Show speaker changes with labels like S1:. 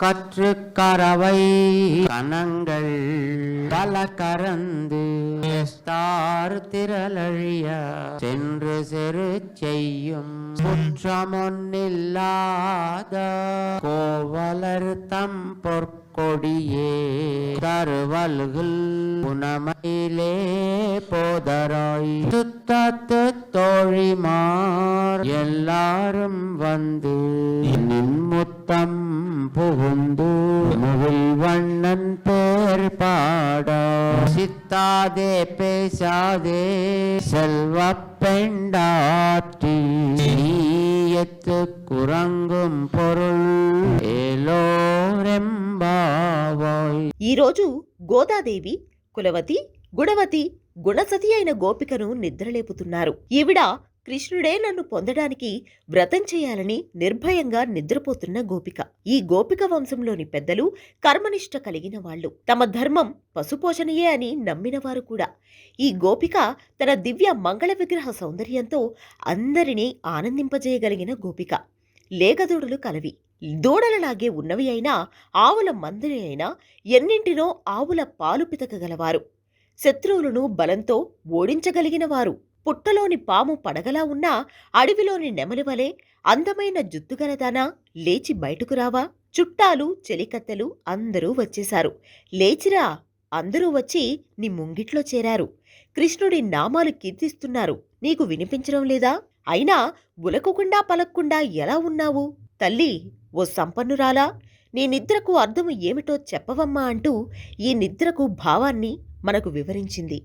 S1: கற்று கரவை கணங்கள் பல கறந்து தார் திரளழிய சென்று செரு செய்யும் குற்றமொன்னில்லாத கோவலர் தம் பொற்கொடியே தருவல்கள் குணமையிலே போதராய். சுத்தத்து தோழிமார் எல்லாரும் வந்து நின் முத்தம் புகுந்து முகில் வண்ணன் பேர் பாட சித்தாதே பேசாதே செல்வ பெண்டாற்றி நீயத்து குரங்கும் பொருள் ఏలోరెంబావాయ్
S2: ఈరోజు గోదాదేవి కులవతి గుణవతి గుణసతి అయిన గోపికను నిద్రలేపుతున్నారు ఈవిడ కృష్ణుడే నన్ను పొందడానికి వ్రతం చేయాలని నిర్భయంగా నిద్రపోతున్న గోపిక. ఈ గోపిక వంశంలోని పెద్దలు కర్మనిష్ట కలిగిన వాళ్ళు. తమ ధర్మం పశుపోషణయే అని నమ్మినవారు కూడా. ఈ గోపిక తన దివ్య మంగళ విగ్రహ సౌందర్యంతో అందరినీ ఆనందింపజేయగలిగిన గోపిక. లేగదూడలు కలవి. దూడలలాగే ఉన్నవి అయినా ఆవుల మందిరి అయినా ఎన్నింటినో ఆవుల పాలు పితకగలవారు. శత్రువులను బలంతో ఓడించగలిగిన వారు పుట్టలోని పాము పడగలా ఉన్నా అడవిలోని నెమలివలే అందమైన జుత్తుగలదానా లేచి బయటకు రావా? చుట్టాలు చెలికత్తెలు అందరూ వచ్చేశారు. లేచిరా! అందరూ వచ్చి నీ ముంగిట్లో చేరారు. కృష్ణుడి నామాలు కీర్తిస్తున్నారు. నీకు వినిపించడం లేదా? అయినా ఉలకకుండా పలక్కుండా ఎలా ఉన్నావు? తల్లి ఓ సంపన్నురాలా! నీ నిద్రకు అర్థం ఏమిటో చెప్పవమ్మా అంటూ ఈ నిద్రకు భావాన్ని మనకు వివరించింది.